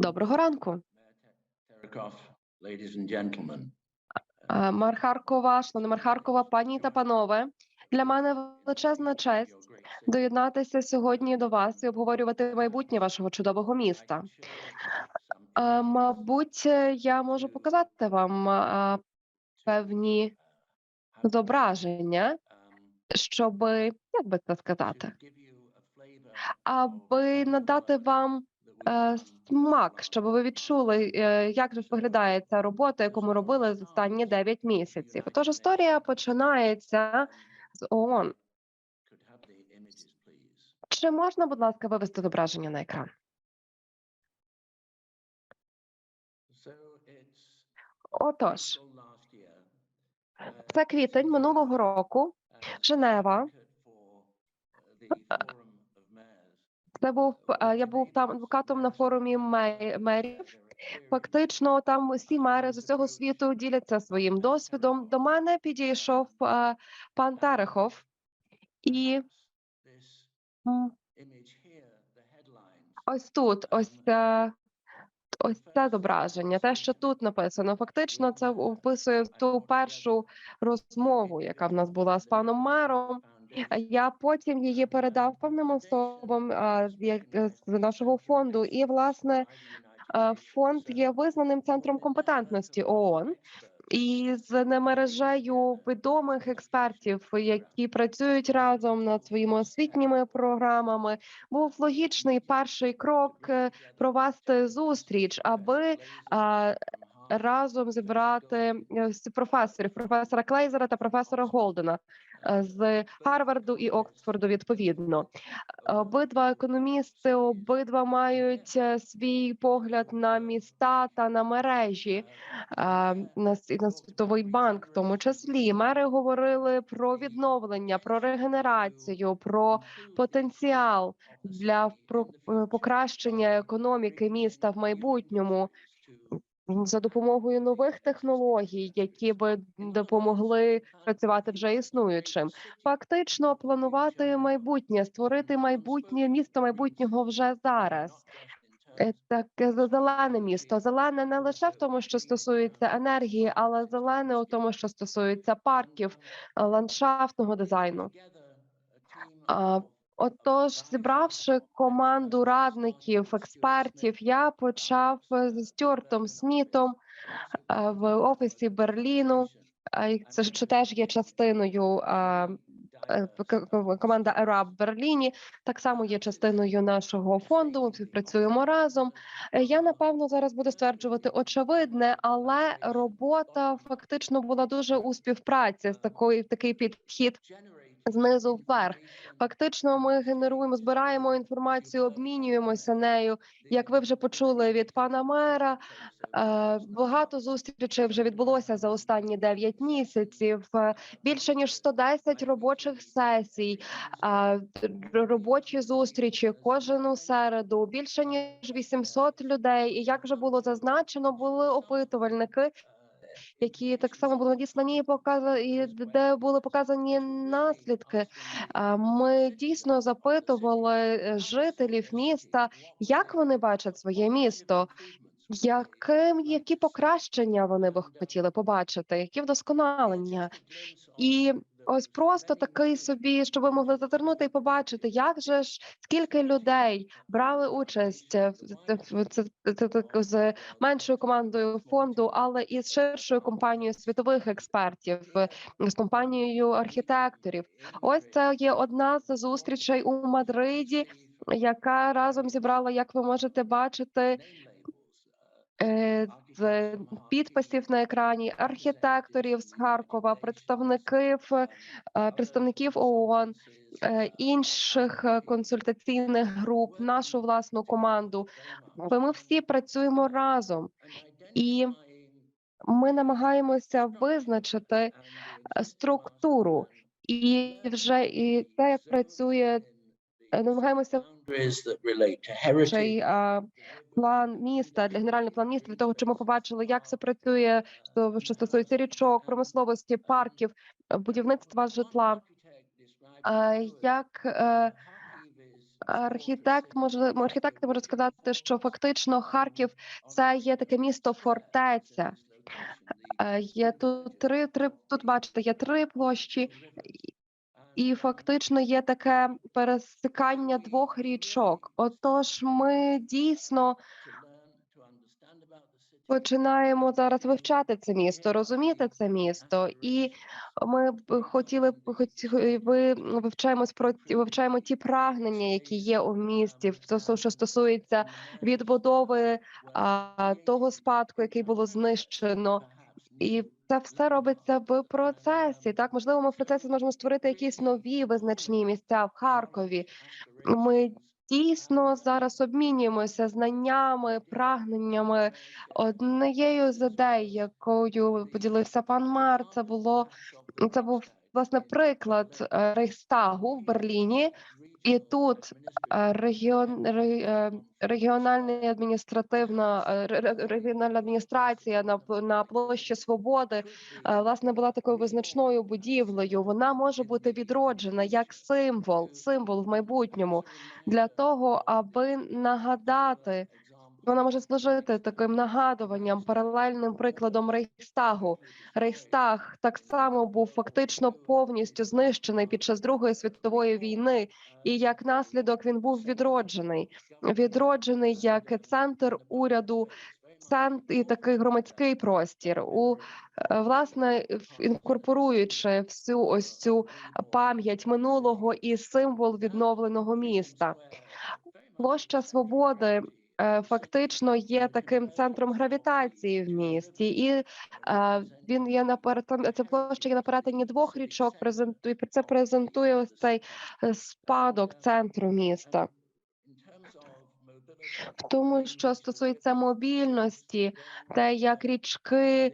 Доброго ранку. Е, Мер Харкова, шлани мер Харкова, пані та панове. Для мене величезна честь доєднатися сьогодні до вас і обговорювати майбутнє вашого чудового міста. Е, Мабуть, я можу показати вам е, певні зображення, щоб як би це сказати, аби надати вам смак, щоб ви відчули, е, як же виглядає ця робота, яку ми робили за останні 9 місяців. Тож історія починається з ООН. Чи можна, будь ласка, вивести зображення на екран? Отож, це квітень минулого року. Женева. Це був я був там адвокатом на форумі мерів. Фактично, там усі мери з усього світу діляться своїм досвідом. До мене підійшов пан Терехов, і ось тут, ось ось це зображення. Те, що тут написано, фактично, це описує ту першу розмову, яка в нас була з паном мером. Я потім її передав певним особам е, з нашого фонду, і власне е, фонд є визнаним центром компетентності ООН. І з немережею відомих експертів, які працюють разом над своїми освітніми програмами, був логічний перший крок е, провести зустріч, аби разом зібрати е, професорів, професора Клейзера та професора Голдена е, з Гарварду і Оксфорду. Відповідно, обидва економісти, обидва мають е, свій погляд на міста та на мережі на, світовий банк, в тому числі мери говорили про відновлення, про регенерацію, про потенціал для покращення економіки міста в майбутньому за допомогою нових технологій, які би допомогли працювати вже існуючим. Фактично планувати майбутнє, створити майбутнє місто майбутнього вже зараз. Е, Таке за- зелене місто. Зелене не лише в тому, що стосується енергії, але зелене у тому, що стосується парків, е, ландшафтного дизайну. Отож, зібравши команду радників, експертів, я почав е, з Стюартом Смітом е, в офісі Берліну. Е, Це ж теж є частиною команда ЕРА в Берліні. Так само є частиною нашого фонду. Ми співпрацюємо разом. Я напевно зараз буду стверджувати очевидне, але робота фактично була дуже у співпраці з такою такий підхід знизу вверх. Фактично, ми генеруємо, збираємо інформацію, обмінюємося нею. Як ви вже почули від пана мера, е, багато зустрічей вже відбулося за останні 9 місяців. Е, Більше ніж 110 робочих сесій, е, робочі зустрічі кожну середу. Більше ніж 800 людей. І як вже було зазначено, були опитувальники які так само були надіслані і показані, де були показані наслідки. Ми дійсно запитували е, жителів міста, як вони бачать своє місто. Яким які покращення вони би хотіли побачити, які вдосконалення, і ось просто такий собі, щоб ви могли зазирнути і побачити, як же ж скільки людей брали участь в в- це- з меншою командою фонду, але і з ширшою компанією світових експертів, е, з компанією архітекторів. Ось це є одна з зустрічей у Мадриді, яка разом зібрала, як ви можете бачити. Е, підписів на екрані архітекторів з Харкова, представників е, представників ООН, е, інших консультаційних груп, нашу власну команду. Ми всі працюємо разом, і ми намагаємося визначити структуру, і вже і те, як працює, намагаємося Цей план міста для генеральний план міста для того, щоб ми побачили, як це працює, що, що стосується річок, промисловості, парків, будівництва житла. А, як е, Архітект може архітекти можуть сказати, що фактично Харків це є таке місто фортеця. Е, Є тут три, три тут бачите, є три площі, і- фактично є таке пересикання двох річок. Отож, ми дійсно починаємо зараз вивчати це місто, розуміти це місто, і ми б хотіли ви вивчаємо вивчаємо ті прагнення, які є у місті, що стосується відбудови того спадку, який було знищено. І це все робиться в процесі. Так, можливо, ми в процесі зможемо створити якісь нові визначні місця в Харкові. Ми дійсно зараз обмінюємося знаннями, прагненнями. Однією з ідей, якою поділився пан Мар, це було це був власне приклад е, Рейхстагу в Берліні. І тут регіон е, регіональна адміністративна е, ре- ре- регіональна адміністрація на на площі Свободи е, власне була такою визначною будівлею. Вона може бути відроджена як символ, символ в майбутньому для того, аби нагадати. Вона може служити таким нагадуванням, паралельним прикладом Рейхстагу. Рейхстаг так само був фактично повністю знищений під час Другої світової війни, і як наслідок він був відроджений. Відроджений як центр уряду, центр і такий громадський простір. У е, власне інкорпоруючи всю ось цю пам'ять минулого і символ відновленого міста. Площа свободи фактично є таким центром гравітації в місті, і е, він є на перетин- Ця площа є на перетині двох річок. Презентує це презентує ось цей е, спадок центру міста. В тому, що стосується мобільності, те, як річки,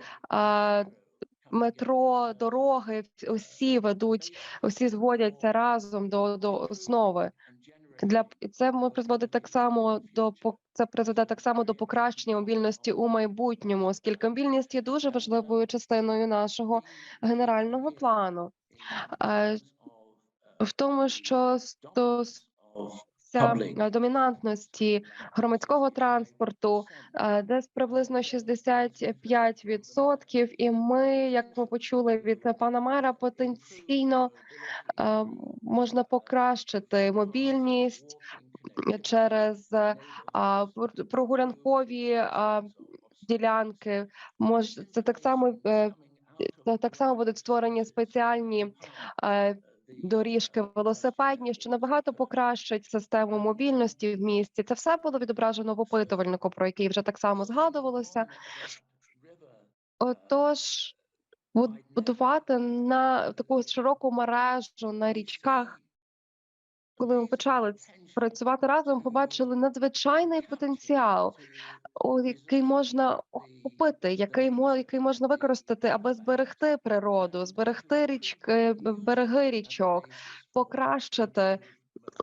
метро, дороги, усі ведуть, усі зводяться разом до, до основи. Для це може призводить так само до це призведе так само до покращення мобільності у майбутньому, оскільки мобільність є дуже важливою частиною нашого генерального плану. Е, В тому, що стосується домінантності громадського транспорту, е, десь приблизно 65%. І ми, як ми почули від пана мера, потенційно е, можна покращити мобільність через е, прогулянкові ділянки. Мож це так само е, так само будуть створені спеціальні е, доріжки велосипедні, що набагато покращать систему мобільності в місті. Це все було відображено в опитувальнику, про який вже так само згадувалося. Отож, будувати на таку широку мережу на річках. Коли ми почали працювати разом, побачили надзвичайний потенціал, який можна охопити, який який можна використати, аби зберегти природу, зберегти річки, береги річок, покращити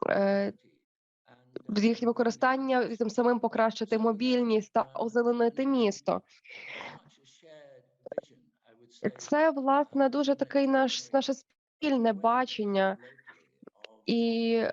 е, їхнє використання тим самим покращити мобільність та озеленити місто. Це власне дуже такий наш наше спільне бачення і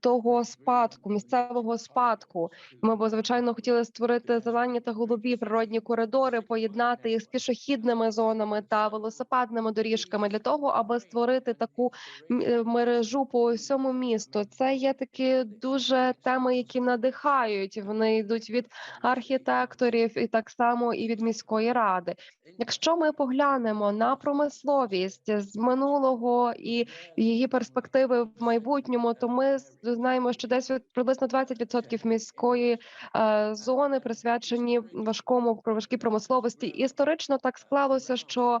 того спадку, місцевого спадку. Ми б звичайно хотіли створити зелені та голубі природні коридори, поєднати їх з пішохідними зонами та велосипедними доріжками для того, аби створити таку е, мережу по всьому місту. Це є такі дуже теми, які надихають. Вони йдуть від архітекторів і так само і від міської ради. Якщо ми поглянемо на промисловість з минулого і її перспективи в майбутньому, то ми з- знаємо, що десь приблизно 20% міської е, зони присвячені важкому про важкій промисловості. Історично так склалося, що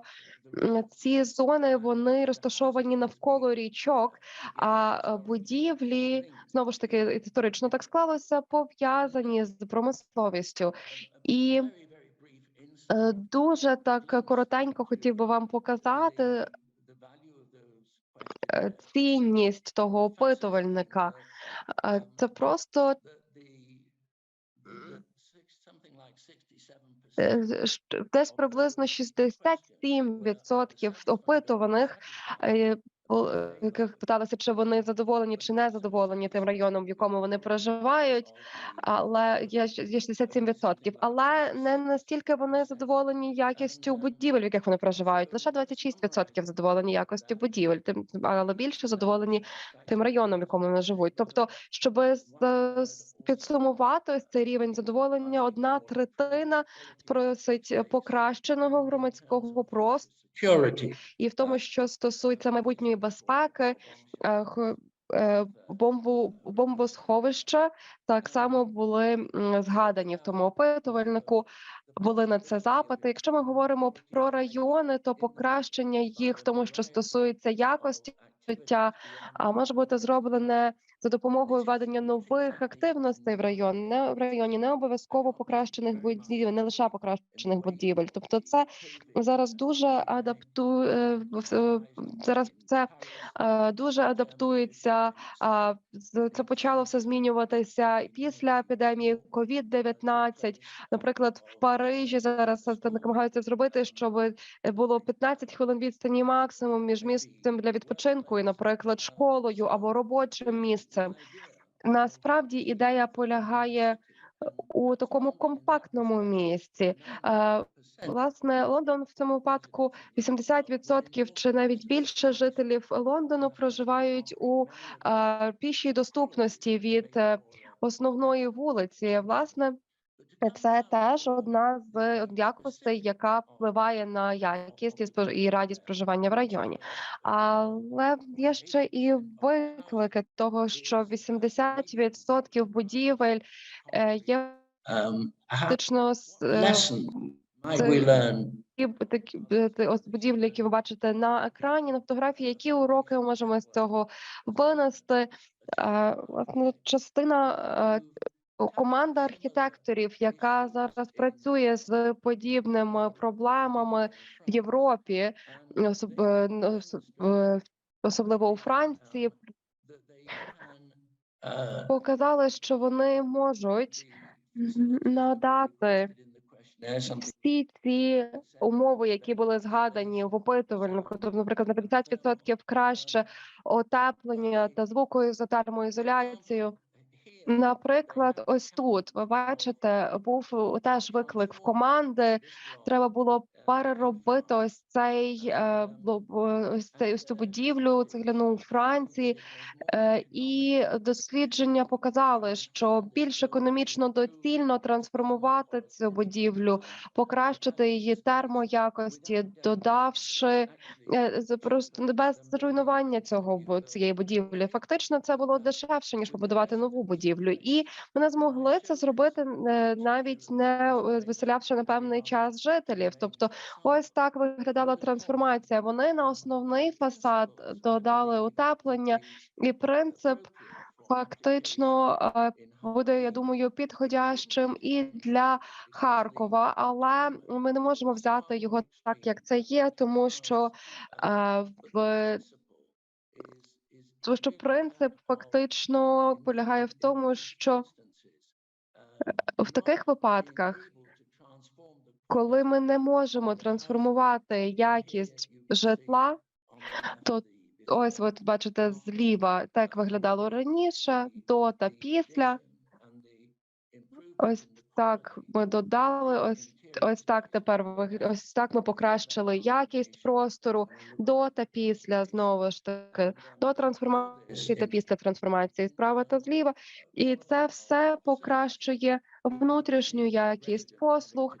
ці зони вони розташовані навколо річок, а е, будівлі знову ж таки історично так склалося, пов'язані з промисловістю. І е, дуже так коротенько хотів би вам показати цінність того опитувальника. Е, Це просто е, десь приблизно 67% опитуваних е, е, яких питалися, чи вони задоволені чи не задоволені тим районом, в якому вони проживають, але є 67%. Але не настільки вони задоволені якістю будівель, в яких вони проживають. Лише 26% задоволені якістю будівель, тим але більше задоволені тим районом, в якому вони живуть. Тобто, щоб підсумувати ось цей рівень задоволення, одна третина просить покращеного громадського простору і в тому, що стосується майбутньої безпеки, е, е, бомбу бомбосховища так само були згадані в тому опитувальнику. Були на це запити. Якщо ми говоримо про райони, то покращення їх в тому, що стосується якості життя, може бути зроблене за допомогою введення нових активностей в район, не в районі, не обов'язково покращених будівель, не лише покращених будівель. Тобто, це зараз дуже адаптує зараз. Це е, дуже адаптується. Це почало все змінюватися після епідемії COVID-19. Наприклад, в Парижі зараз намагаються зробити, щоб було 15 хвилин відстані максимум між місцем для відпочинку і, наприклад, школою або робочим місцем. Насправді ідея полягає е, у такому компактному місці. Е, Власне, Лондон в цьому випадку 80% чи навіть більше жителів Лондону проживають у е, пішій доступності від основної вулиці. Власне, це теж одна з якостей, яка впливає на якість і радість проживання в районі. Але є ще і виклики того, що 80% будівель е, є um, фактично е, такі будівлі, які ви бачите на екрані на фотографії, які уроки ми можемо з цього винести? Е, Власне, частина команда архітекторів, яка зараз працює з подібними проблемами в Європі, е, е, особливо у Франції, показали, що вони можуть надати всі ці умови, які були згадані в опитувальнику, тобто, наприклад, на 50% краще отеплення та звукою за термоізоляцією. Наприклад, ось тут ви бачите, був е, теж виклик в команди. Треба було переробити ось цей е, ось цей ось цю будівлю цегляну у Франції. Е, І дослідження показали, що більш економічно доцільно трансформувати цю будівлю, покращити її термоякості, додавши е, просто не без руйнування цього цієї будівлі. Фактично, це було дешевше ніж побудувати нову будівлю, і вони змогли це зробити навіть не виселявши на певний час жителів. Тобто, ось так виглядала трансформація. Вони на основний фасад додали утеплення, і принцип фактично е, буде, я думаю, підходящим і для Харкова, але ми не можемо взяти його так, як це є, тому що е, в тому що принцип фактично полягає в тому, що в таких випадках, коли ми не можемо трансформувати якість житла, то ось ви бачите зліва, так виглядало раніше, до та після. Ось так ми додали. Ось ось так тепер ось так ми покращили якість простору до та після знову ж таки до трансформації та після трансформації справа та зліва, і це все покращує внутрішню якість послуг.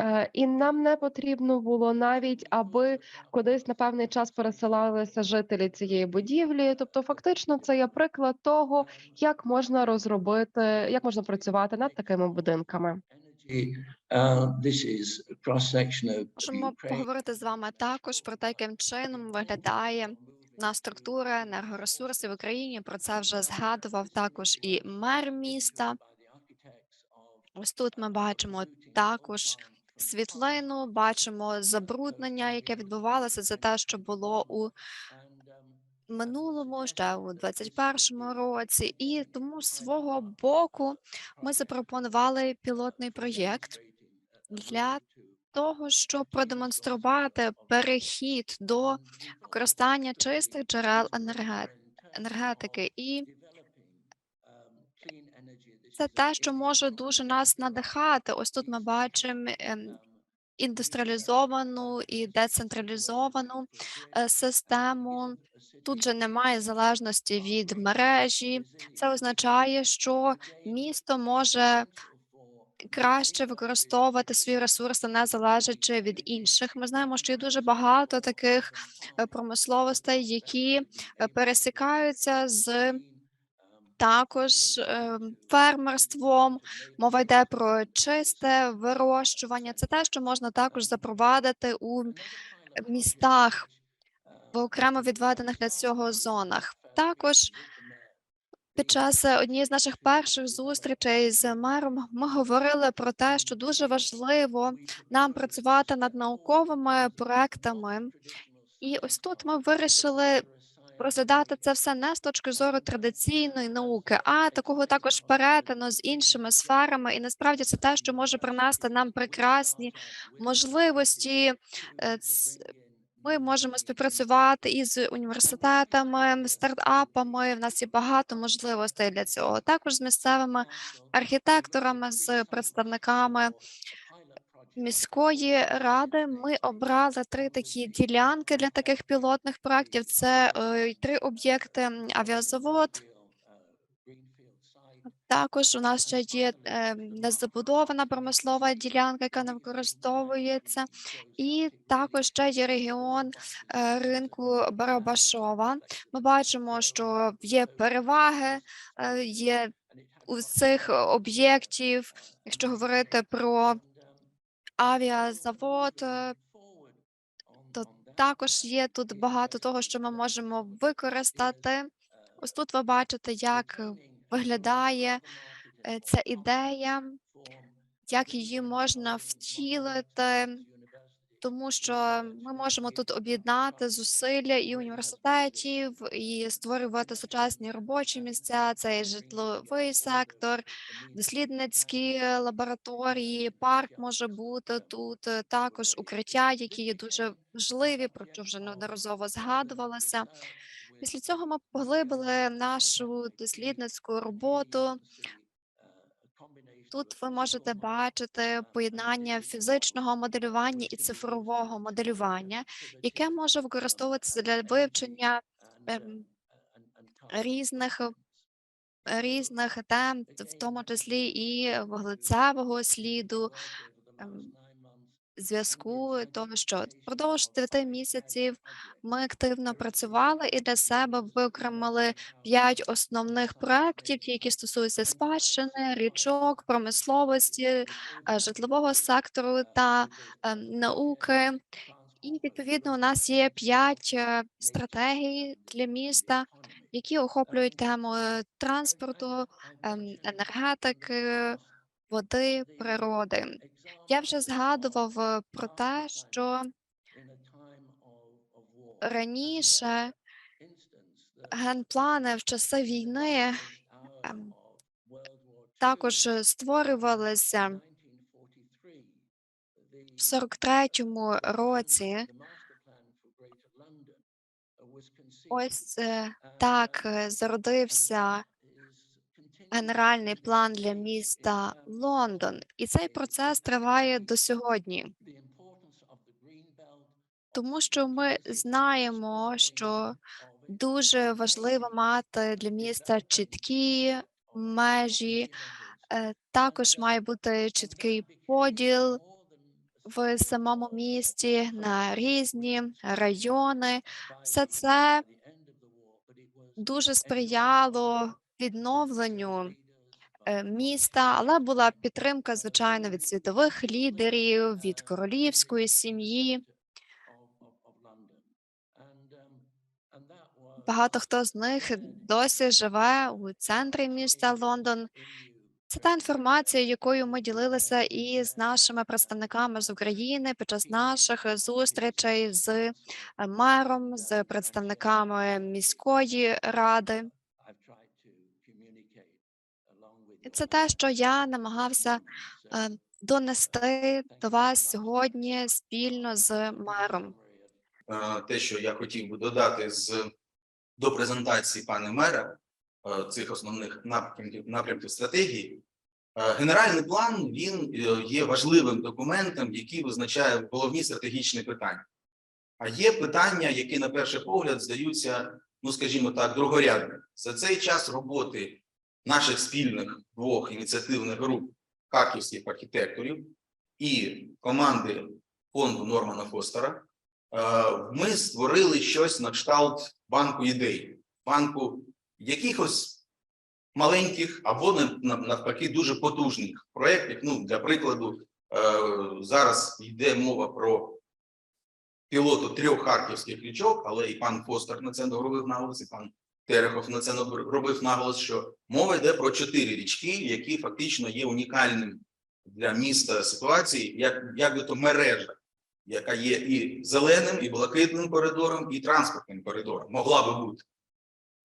Е, І нам не потрібно було навіть, аби кудись на певний час пересилалися жителі цієї будівлі. Тобто, фактично, це є приклад того, як можна розробити, як можна працювати над такими будинками. Можемо поговорити з вами також про те, яким чином виглядає на структура енергоресурсів в Україні. Про це вже згадував також і мер міста. Ось тут ми бачимо також світлину, бачимо забруднення, яке відбувалося. Це те, що було у минулому, ще у 21-му році, і тому з свого боку ми запропонували пілотний проєкт для того, щоб продемонструвати перехід до використання чистих джерел енерге- енергетики. І це те, що може дуже нас надихати. Ось тут ми бачимо ем, індустріалізовану і децентралізовану е, систему. Тут же немає залежності від мережі. Це означає, що місто може краще використовувати свої ресурси, не залежачи від інших. Ми знаємо, що є дуже багато таких е, промисловостей, які е, пересікаються з також е, фермерством. Мова йде про чисте вирощування. Це те, що можна також запровадити у містах в окремо відведених для цього зонах. Також під час однієї з наших перших зустрічей з мером ми говорили про те, що дуже важливо нам працювати над науковими проектами. І ось тут ми вирішили розглядати це все не з точки зору традиційної науки, а такого також перетину з іншими сферами. І насправді це те, що може принести нам прекрасні можливості. Е, Ми можемо співпрацювати із університетами, стартапами. В нас є багато можливостей для цього. Також з місцевими архітекторами, з представниками міської ради. Ми обрали три такі ділянки для таких пілотних проєктів. Це е, три об'єкти авіазавод. Також у нас ще є е, незабудована промислова ділянка, яка не використовується, і також ще є регіон е, ринку Барабашова. Ми бачимо, що є переваги, є у цих об'єктів, якщо говорити про авіазавод, е, то також є тут багато того, що ми можемо використати. Ось тут ви бачите, як виглядає е, ця ідея, як її можна втілити, тому що ми можемо тут об'єднати зусилля і університетів, і створювати сучасні робочі місця, це і житловий сектор, дослідницькі лабораторії, парк може бути тут, е, також укриття, які є дуже важливі, про що вже неодноразово згадувалося. Після цього ми поглибили нашу дослідницьку роботу. Тут ви можете бачити поєднання фізичного моделювання і цифрового моделювання, яке може використовуватися для вивчення ем, різних різних тем, в тому числі і вуглецевого сліду, зв'язку, тощо. Впродовж 9 місяців ми активно працювали і для себе виокремили п'ять основних проєктів, які стосуються спадщини, річок, промисловості, е, житлового сектору та ем, науки. І відповідно у нас є п'ять е, стратегій для міста, які охоплюють тему е, транспорту, ем, енергетики, води, природи. Я вже згадував е, про те, що раніше генплани в часи війни ем, також е, створювалися в 43-му році. Ось е, так зародився генеральний план для міста Лондон, і цей процес триває до сьогодні. Тому що ми знаємо, що дуже важливо мати для міста чіткі межі, е, також має бути чіткий поділ в самому місті на різні райони. Все це дуже сприяло відновленню е, міста, але була підтримка, звичайно, від світових лідерів, від королівської сім'ї. Багато хто з них досі живе у центрі міста Лондон. Це та інформація, якою ми ділилися і з нашими представниками з України під час наших зустрічей з е, мером, з представниками міської ради. І це те, що я намагався е, донести до вас сьогодні спільно з мером. Те, що я хотів би додати з до презентації пана мера е, цих основних напрямків напрямків стратегії. Е, Генеральний план він є важливим документом, який визначає головні стратегічні питання. А є питання, які на перший погляд здаються, ну скажімо так, другорядними. За цей час роботи наших спільних двох ініціативних груп харківських архітекторів і команди фонду Нормана Фостера е, ми створили щось на кшталт банку ідей, банку якихось маленьких або на- на- навпаки дуже потужних проєктів. Ну, для прикладу, е, зараз йде мова про пілоту трьох харківських річок, але і пан Фостер на це робив наголос, і пан Терехов на це робив наголос, що мова йде про чотири річки, які фактично є унікальним для міста ситуації, як, як би то мережа яка є і зеленим, і блакитним коридором, і транспортним коридором, могла би бути.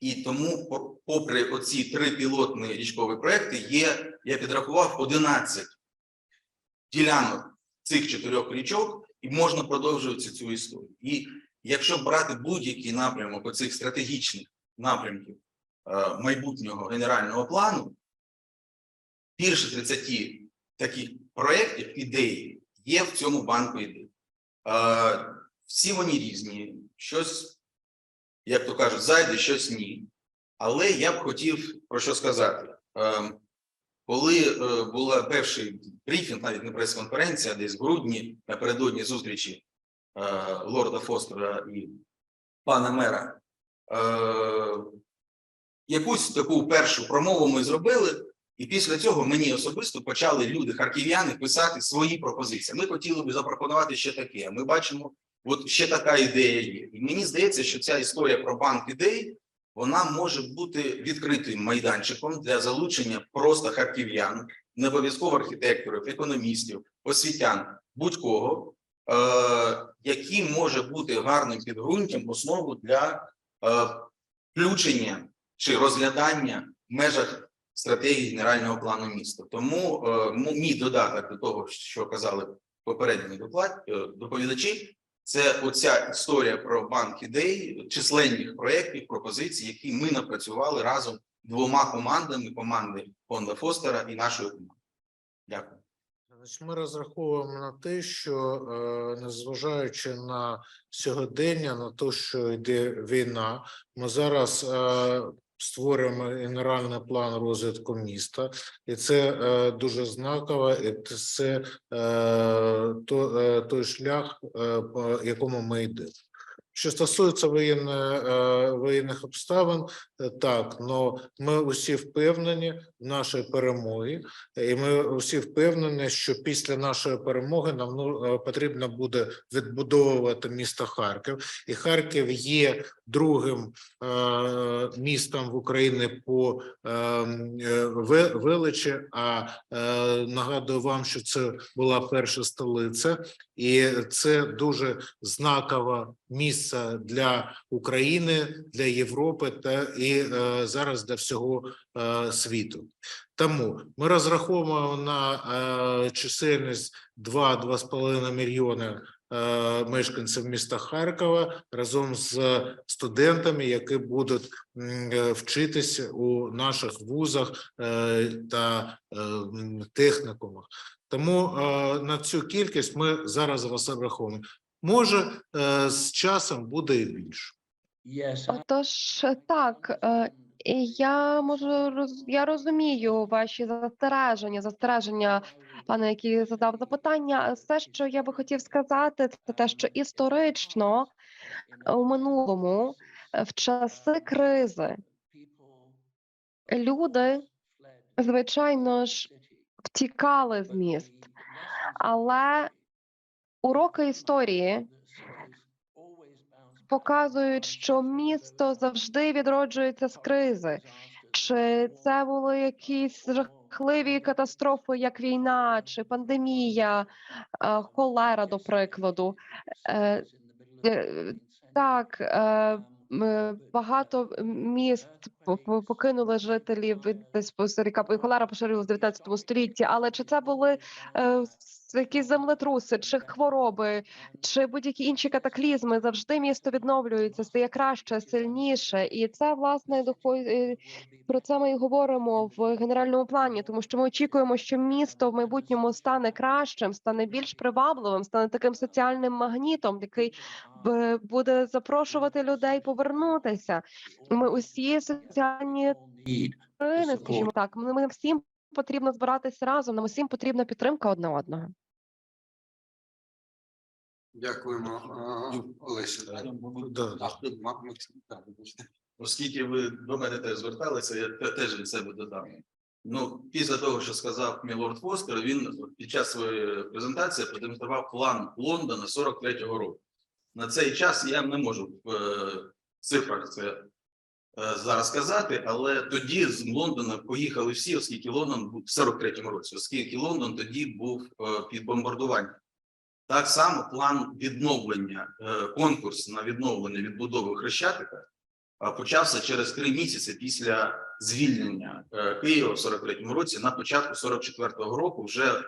І тому, попри оці три пілотні річкові проекти, є, я підрахував 11 ділянок цих чотирьох річок, і можна продовжувати цю історію. І якщо брати будь-який напрямок оцих стратегічних напрямків е, майбутнього генерального плану, більше 30 таких проєктів, ідей є в цьому банку ідей. Е, Всі вони різні, щось, як то кажуть, зайде, щось ні. Але я б хотів про що сказати. Е, Коли була перший брифінг, навіть не прес-конференція, десь в грудні, напередодні зустрічі лорда Фостера і пана мера, якусь таку першу промову ми зробили, і після цього мені особисто почали люди, харків'яни, писати свої пропозиції. Ми хотіли би запропонувати ще таке. Ми бачимо, от ще така ідея є. І мені здається, що ця історія про банк ідей вона може бути відкритим майданчиком для залучення просто харків'ян, не обов'язково архітекторів, економістів, освітян, будь-кого, е, який може бути гарним підґрунтям основу для е, включення чи розглядання в межах стратегії генерального плану міста. Тому е, мій додаток до того, що казали попередні е, доповідачі, це оця історія про банк ідей, численних проєктів, пропозицій, які ми напрацювали разом двома командами команди Фонда Фостера і нашої команди. Дякую. Ми розраховуємо на те, що е, незважаючи на сьогодення, на те, що йде війна, ми зараз е, створюємо генеральний план розвитку міста, і це е, дуже знаково, і це то, той шлях, по якому ми йдемо. Що стосується воєнної, е, воєнних обставин, так, но ми усі впевнені в нашій перемогі, і ми всі впевнені, що після нашої перемоги нам ну, е, потрібно буде відбудовувати місто Харків. І Харків є другим е, містом в Україні по е, величі. А нагадую вам, що це була перша столиця, і це дуже знакове місце для України, для Європи та і зараз для всього е, світу. Тому ми розраховуємо на е, чисельність 2-2,5 мільйони е, мешканців міста Харкова разом з студентами, які будуть е, вчитися у наших вузах е, та е, технікумах. Тому е, на цю кількість ми зараз розраховуємо. Може, е, з часом буде і більше. Отож, так, е, я можу роз я розумію ваші застереження, застереження, пане, який задав запитання. Все, що я би хотів сказати, це те, що історично у минулому, е, в часи кризи, люди, звичайно ж, втікали з міст, але уроки історії показують, що місто завжди відроджується з кризи. Чи це були якісь жахливі катастрофи, як війна, чи пандемія, е, холера, до прикладу? Е, е, Так, багато міст по- по- покинули жителів десь ріка холера поширилась в 19 столітті. Але чи це були якісь землетруси, чи хвороби, чи будь-які інші катаклізми? Завжди місто відновлюється, стає краще, сильніше, і це власне е, про це ми і говоримо в генеральному плані, тому що ми очікуємо, що місто в майбутньому стане кращим, стане більш привабливим, стане таким соціальним магнітом, який буде запрошувати людей повернутися. Ми усі соціальні скажімо так. Ми всім потрібно збиратися разом. Нам усім потрібна підтримка одне одного. Дякуємо, а, Олеся. Оскільки ви до мене теж зверталися, я теж від себе додам. Ну, після того, що сказав Мілорд Фостер, він під час своєї презентації продемонстрував план Лондона 43-го року. На цей час я не можу в е, цифрах це е, зараз сказати, але тоді з Лондона поїхали всі, оскільки Лондон був в 43-му році, оскільки Лондон тоді був е, під бомбардуванням. Так само план відновлення, е, конкурс на відновлення відбудови Хрещатика почався через три місяці після звільнення е, Києва в 43-му році. На початку 44-го року вже е,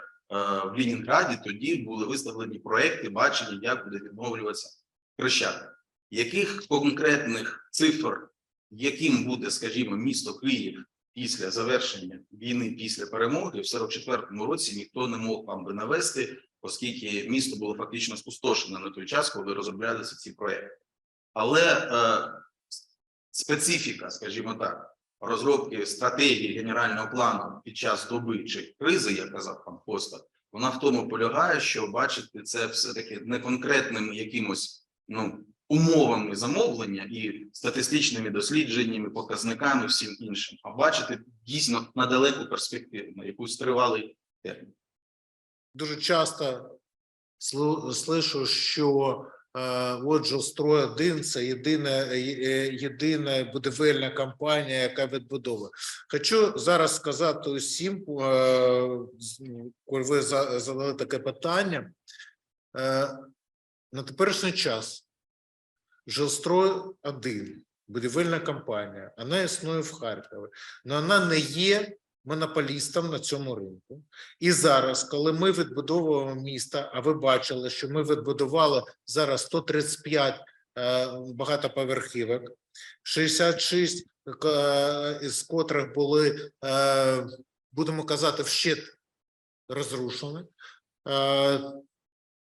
в Лінінграді тоді були виставлені проекти, бачення, як буде відновлюватися Хрещатик. Яких конкретних цифр, яким буде, скажімо, місто Київ після завершення війни, після перемоги в 44-му році ніхто не мог вам би навести, оскільки місто було фактично спустошене на той час, коли розроблялися ці проекти. Але е, специфіка, скажімо так, розробки стратегії генерального плану під час доби чи кризи, як казав пан Коста, вона в тому полягає, що бачити це все таки не конкретними якимось ну умовами замовлення і статистичними дослідженнями, показниками, всім іншим, а бачити дійсно на далеку перспективу, на якусь тривалий термін. Дуже часто слышу, що е, от жилстрой 1 це єдина, е, е, єдина будівельна компанія, яка відбудовує. Хочу зараз сказати усім, коли ви задали таке питання. На теперішній час жилстрой 1 будівельна компанія, вона існує в Харкові, але вона не є монополістом на цьому ринку. І зараз, коли ми відбудовуємо місто, а ви бачили, що ми відбудували зараз 135 е, багатоповерхівок, 66 е, із котрих були, е, будемо казати, вщет розрушені,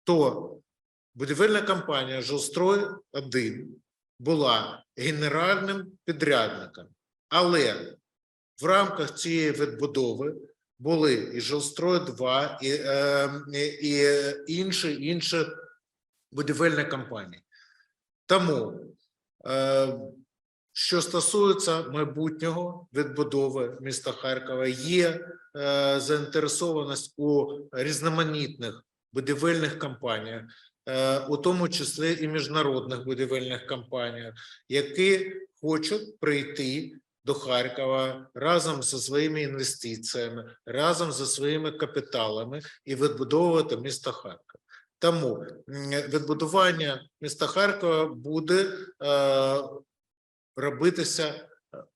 то будівельна компанія «Жилстрой 1 була генеральним підрядником, але в рамках цієї відбудови були і жилстрой 2 і, е, і, і інші, інші будівельні компанії. Тому, е, що стосується майбутнього відбудови міста Харкова, є е, заінтересованість у різноманітних будівельних компаніях, у тому числі і міжнародних будівельних компаніях, які хочуть прийти до Харкова разом зі своїми інвестиціями, разом зі своїми капіталами і відбудовувати місто Харків. Тому відбудування міста Харкова буде е, робитися е,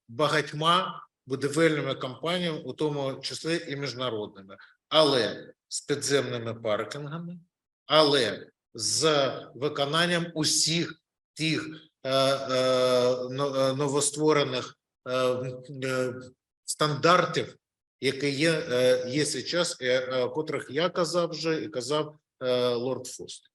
багатьма будівельними компаніями, у тому числі і міжнародними, але з підземними паркінгами, але з виконанням усіх тих е, е, е, новостворених стандартів, які є, є е, котрих я казав вже і казав лорд Фост.